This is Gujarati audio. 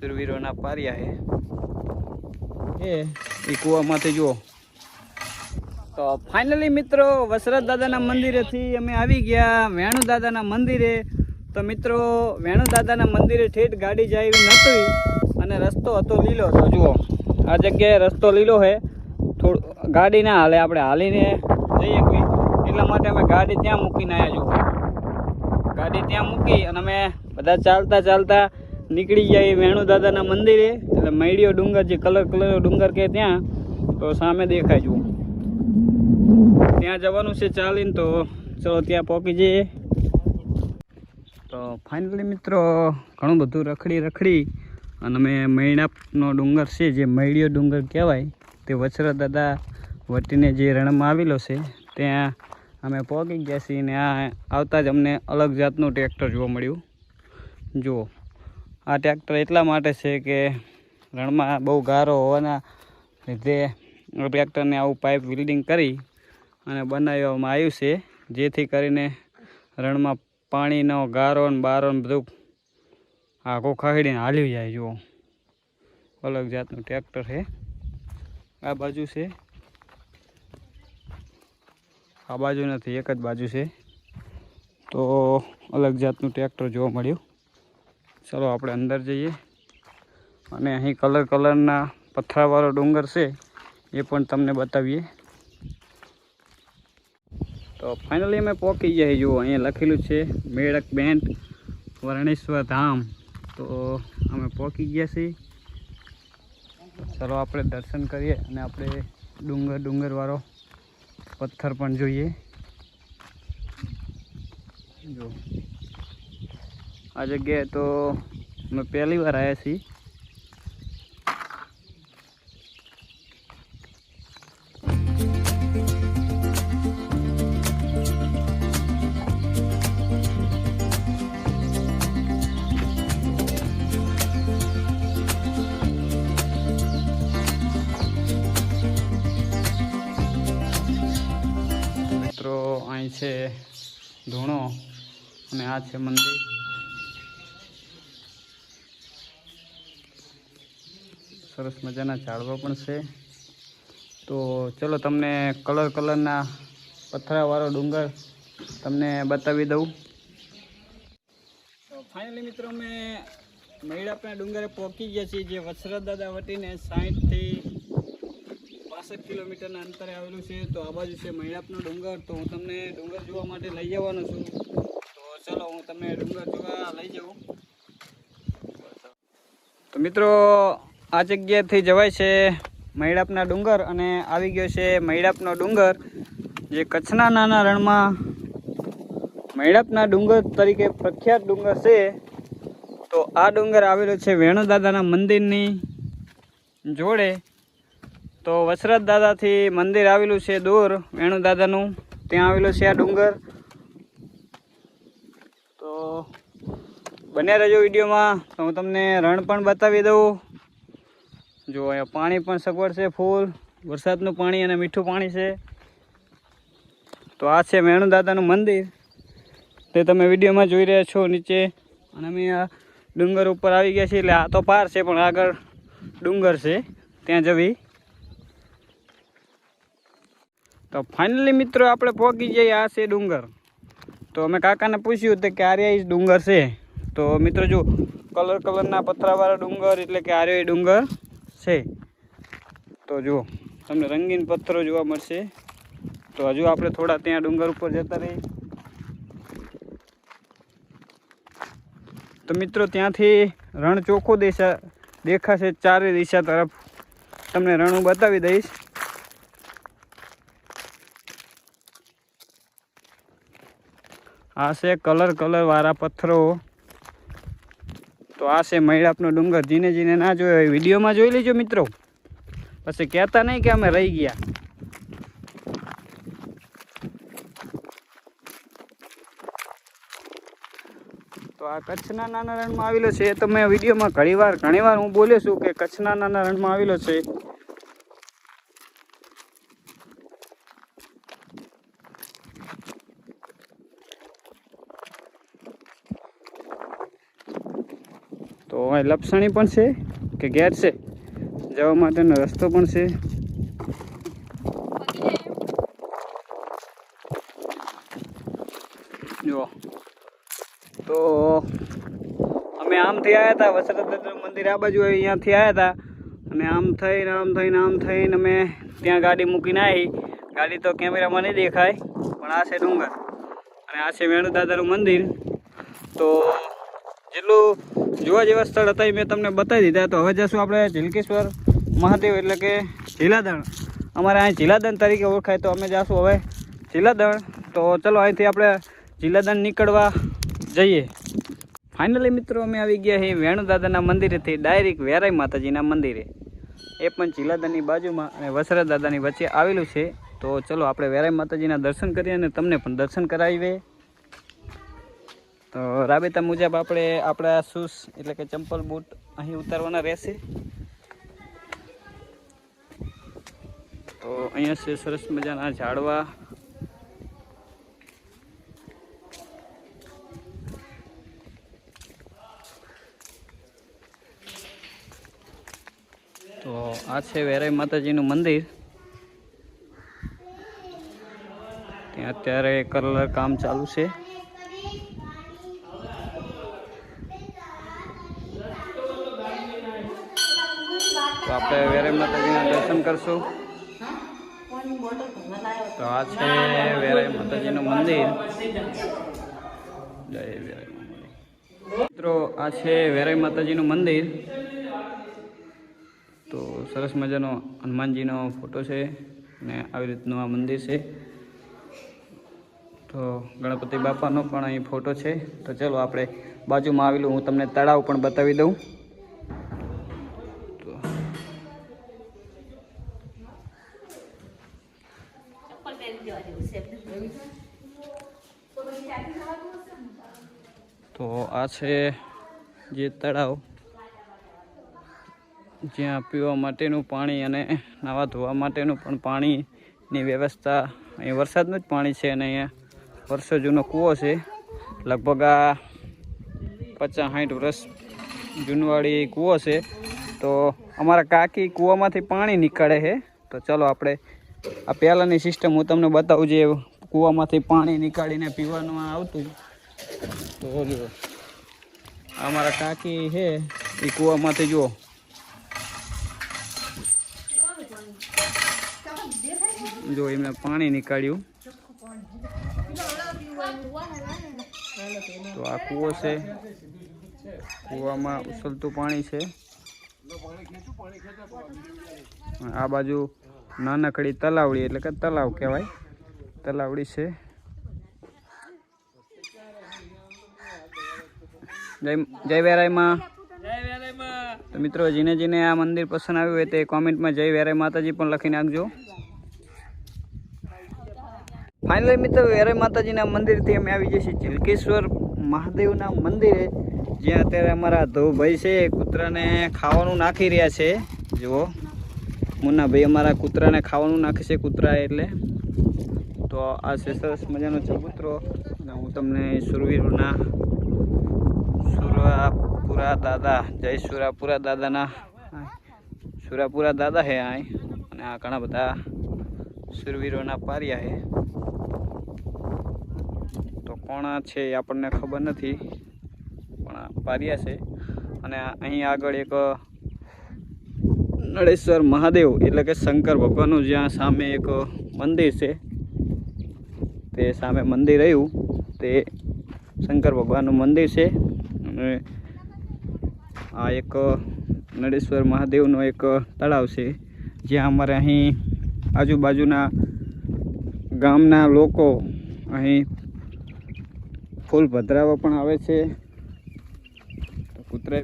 સુરવીરોના પાર્યા હે. એ. કૂવામાંથી જુઓ. તો ફાઇનલી મિત્રો વસરત દાદાના મંદિરેથી અમે આવી ગયા વેણુ દાદાના મંદિરે. તો મિત્રો વેણુ દાદાના મંદિરે ઠેઠ ગાડી જાય એવી નહોતી અને રસ્તો હતો લીલો. તો જુઓ આ જગ્યાએ રસ્તો લીલો છે થોડું ગાડી ના હાલે આપણે હાલીને જઈએ કોઈ. એટલા માટે અમે ગાડી ત્યાં મૂકીને આવ્યા જુઓ. ગાડી ત્યાં મૂકી અને અમે બધા ચાલતા ચાલતા નીકળી જાય વેણુ દાદાના મંદિરે. એટલે મૈડીઓ ડુંગર, જે કલર કલર ડુંગર કે ત્યાં, તો સામે દેખાય જુઓ. ત્યાં જવાનું છે ચાલીને, તો ચલો ત્યાં પહોંચી જઈએ. તો ફાઇનલી મિત્રો, ઘણું બધું રખડી રખડી, અને અમે મૈણાપનો ડુંગર છે, જે મૈડીયો ડુંગર કહેવાય, તે વછરા દાદા વટીને જે રણમાં આવેલો છે, ત્યાં અમે પહોંચી ગયા છીએ, ને આ આવતા જ અમને અલગ જાતનું ટ્રેક્ટર જોવા મળ્યું. જુઓ. આ ટ્રેક્ટર એટલા માટે છે કે રણમાં બહુ ગારો હોવાના લીધે ટ્રેક્ટરને આવું પાઇપ વિલ્ડિંગ કરી અને બનાવવામાં આવ્યું છે, જેથી કરીને રણમાં પાણીનો ગારો ને બારો ને બધું આખો ખાડીને હાલ્યું જાય, જુઓ. અલગ જાતનું ટ્રેક્ટર છે. આ બાજુ છે. આ બાજુ નથી, એક જ બાજુ છે. તો અલગ જાતનું ટ્રેક્ટર જોવા મળ્યું. ચલો આપણે અંદર જઈએ. અને અહીં કલર કલરના પથરાવાળો ડુંગર છે, એ પણ તમને બતાવીએ. તો ફાઇનલી અમે પહોંચી ગયા જુઓ, અહીંયા લખેલું છે, મેળક બેન્ટ વર્ણેશ્વર ધામ. તો અમે પહોંચી ગયા છીએ. ચલો આપણે દર્શન કરીએ અને આપણે ડુંગર ડુંગરવાળો પથ્થર પણ જોઈએ. જો આ જગ્યાએ તો અમે પહેલી વાર આવ્યા છીએ. મિત્રો, અહીં છે ધૂણો અને આ છે મંદિર. સરસ મજાના ઝાડવા પણ છે. તો ચલો તમને કલર કલરના પથરાવાળો ડુંગર તમને બતાવી દઉં. તો ફાઇનલી મિત્રો અમે મૈડાપના ડુંગરે પહોંચી ગયા છીએ, જે વસરત દાદા વટીને સાહીઠથી પાસઠ કિલોમીટરના અંતરે આવેલું છે. તો આ બાજુ છે મૈડાપનો ડુંગર. તો હું તમને ડુંગર જોવા માટે લઈ જવાનો છું. તો ચલો હું તમને ડુંગર જોવા લઈ જાઉં. તો મિત્રો આ જગ્યાએથી જવાય છે મૈડાપના ડુંગર અને આવી ગયો છે મૈડાપનો ડુંગર, જે કચ્છના નાના રણમાં મૈડાપના ડુંગર તરીકે પ્રખ્યાત ડુંગર છે. તો આ ડુંગર આવેલો છે વેણુદાદાના મંદિરની જોડે. તો વસરત દાદાથી મંદિર આવેલું છે દૂર, વેણુદાદાનું ત્યાં આવેલું છે આ ડુંગર. તો બન્યા રહેજો વિડીયોમાં. તો હું તમને રણ પણ બતાવી દઉં. જો અહીંયા પાણી પણ સગવડ છે, ફૂલ. વરસાદનું પાણી અને મીઠું પાણી છે. તો આ છે દાદાનું મંદિર. તે તમે વિડીયોમાં જોઈ રહ્યા છો નીચે. અને અમે આ ડુંગર ઉપર આવી ગયા છીએ. એટલે આ તો પાર છે, પણ આગળ ડુંગર છે. ત્યાં જવી. તો ફાઇનલી મિત્રો આપણે પહોંચી જઈએ આ છે ડુંગર. તો અમે કાકાને પૂછ્યું હતું કે આર્યા ડુંગર છે. તો મિત્રો જો કલર કલરના પથરાવાળા ડુંગર એટલે કે આર્ય ડુંગર. છે. તો જુઓ, તમને રંગીન પથ્થરો જોવા મળશે. તો હજુ આપણે થોડા ત્યાં ડુંગર ઉપર જતા રહીએ. તો મિત્રો, ત્યાંથી રણ ચોખ્ખું દેશા, દેખાશે ચારે દિશા તરફ. તમને રણ હું બતાવી દઈશ. આ છે કલર કલર વાળા પથ્થરો. તો આ છે મૈડાપનો ડુંગર. જીને જીને ના જોયો હોય. વિડીયોમાં જોઈ લેજો મિત્રો. પછી કહેતા નહીં કે અમે રહી ગયા. તો આ કચ્છના નાના રણમાં આવેલો છે. એ તો મેં વિડીયોમાં ઘણી વાર ઘણી હું બોલ્યો છું કે કચ્છના નાના રણમાં આવેલો છે તો લપસણી પણ છે કે ગેર છે. જવા માટેનો રસ્તો પણ છે. જુઓ. તો અમે આમથી આવ્યા હતા વસરત મંદિર આ બાજુ અહીંયાથી આવ્યા હતા અને આમ થઈને આમ થઈને આમ થઈને અમે ત્યાં ગાડી મૂકીને આવી ગાડી તો કેમેરામાં નહીં દેખાય, પણ આ છે ડુંગર. અને આ છે વેણુદાદાનું મંદિર. તો જેટલું જોવા જેવા સ્થળ હતા મેં તમને બતાવી દીધા. તો હવે જશું આપણે ઝીલકેશ્વર મહાદેવ એટલે કે ઝીલાદણ. અમારે અહીં ઝીલાદણ તરીકે ઓળખાય, તો અમે જાશું હવે ઝીલાદણ. તો ચલો અહીંથી આપણે ઝીલાદણ નીકળવા જઈએ. ફાઇનલી મિત્રો, અમે આવી ગયા છીએ વેણુદાદાના મંદિરેથી ડાયરેક્ટ વેરાઈ માતાજીના મંદિરે. એ પણ ઝીલાદણની બાજુમાં અને વસરા દાદાની વચ્ચે આવેલું છે. તો ચલો આપણે વેરાઈ માતાજીના દર્શન કરીએ અને તમને પણ દર્શન કરાવીએ. તો રાબેતા મુજબ આપણે આપણા શૂઝ એટલે કે ચંપલ બૂટ અહીં ઉતારવાના રહેશે. તો અહીંયા છે સરસ મજાના ઝાડવા. તો આ છે વેરાઈ માતાજીનું મંદિર. ત્યાં અત્યારે કલર કામ ચાલુ છે. તો આપણે વેરાઈ માતાજીના દર્શન કરશું. તો આ છે વેરાઈ માતાજીનું મંદિર. જય વેરાઈ મિત્રો, આ છે વેરાઈ માતાજીનું મંદિર. તો સરસ મજાનો હનુમાનજીનો ફોટો છે ને આવી રીતનું આ મંદિર છે. તો ગણપતિ બાપાનો પણ અહીં ફોટો છે. તો ચલો આપણે બાજુમાં આવેલું હું તમને તળાવ પણ બતાવી દઉં. તો આ છે જે તળાવ, જ્યાં પીવા માટેનું પાણી અને નાવા ધોવા માટેનું પણ પાણીની વ્યવસ્થા. અહીં વરસાદનું જ પાણી છે અને અહીંયા વર્ષો જૂનો કૂવો છે. લગભગ આ પચાસ સાઠ વર્ષ જૂનવાળી કૂવો છે. તો અમારા કાકી કૂવામાંથી પાણી નીકળે છે. તો ચલો આપણે આ પહેલાંની સિસ્ટમ હું તમને બતાવું જે કૂવામાંથી પાણી નીકાળીને પીવાનું આવતું. તો જો, અમારા કાકી છે, એ કૂવામાંથી જુઓ. જો એમને પાણી નીકાળ્યું. તો આ કૂવો છે. કૂવામાં ઉછળતું પાણી છે. આ બાજુ નાનકડી તલાવડી, એટલે કે તલાવ કહેવાય. તલાવડી છે. જય વેરાયમાં તો મિત્રો, જીને જીને આ મંદિર પસંદ આવ્યું હોય તે કોમેન્ટમાં જય વેરાય માતાજી પણ લખી નાખજો ફાઇનલી મિત્રો વેરાય માતાજીના મંદિરથી અમે આવી જઈએ છીએ ચિલકેશ્વર મહાદેવના મંદિરે જ્યાં અત્યારે અમારા ધોભાઈ છે, એ કૂતરાને ખાવાનું નાખી રહ્યા છે. જુઓ. મુન્નાભાઈ અમારા કૂતરાને ખાવાનું નાખે છે કૂતરા એટલે. તો આ છે સરસ મજાનો ચબૂતરો. અને હું તમને સુરવીરોના સુરાપુરા દાદા, જય સુરાપુરા દાદાના. સુરાપુરા દાદા હે આ. અને આ ઘણા બધા સુરવીરોના પાર્યા હે. તો કોણ છે એ આપણને ખબર નથી. પાર્યા છે. અને અહીં આગળ એક નળેશ્વર મહાદેવ એટલે કે શંકર ભગવાનનું જ્યાં સામે એક મંદિર છે. તે સામે મંદિર રહ્યું. તે શંકર ભગવાનનું મંદિર છે. અને આ એક નળેશ્વર મહાદેવનો એક તળાવ છે. જ્યાં અમારે અહીં આજુબાજુના ગામના લોકો અહીં ફૂલ ભદ્રાવા પણ આવે છે. તો કૂતરા